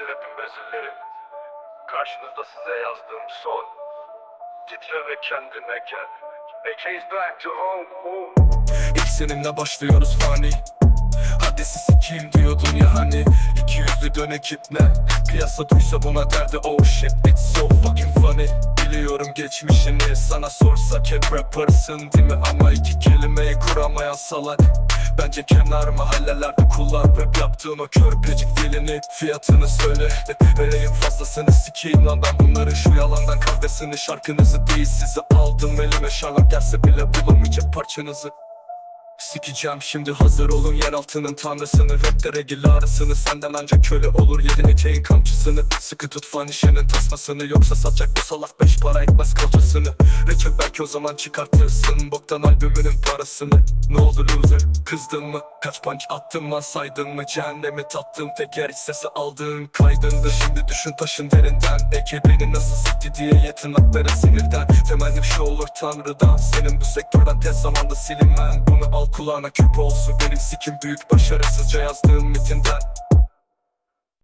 rapim bezileri Karşınızda size yazdığım son. Titre ve kendine gel. AK's back to home İlk seninle başlıyoruz fani. Hadi sizi kim diyordun ya hani. İki yüzlü dönek ipne Piyasa duysa buna derdi oh shit It's so fucking funny. Biliyorum geçmişini sana sorsak hep rappersın değil mi? Ama iki kelimeyi kuramayan salak Bence kenar mahallelerde kullan Rap yaptığın o körpecik dilini Fiyatını söyle Vereyim fazlasını. Sikeyim lan ben bunları Şu yalandan kavgasını şarkınızı değil sizi aldım elime. Şarlak gelse bile bulamayacak parçanızı Sikeceğim şimdi hazır olun yer altının tanrısını. Rapte regil arasını senden ancak köle olur Yedin eteğin kamçısını Sıkı tut fanişinin tasmasını. Yoksa satacak bu salak beş para etmez kalçasını. Recep belki o zaman çıkartırsın. Boktan albümünün parasını. Ne oldu loser kızdın mı? Kaç punch attım lan saydın mı? Cehennemi tattığım teker hissesi aldığın kaydındı Şimdi düşün taşın derinden. Eke beni nasıl sikti diye yetin sinirden Temennim şu olur tanrıdan. Senin bu sektörden tez zamanda silinmen. Bunu al kulağına küp olsun. Benim sikim büyük başarısızca yazdığım mitinden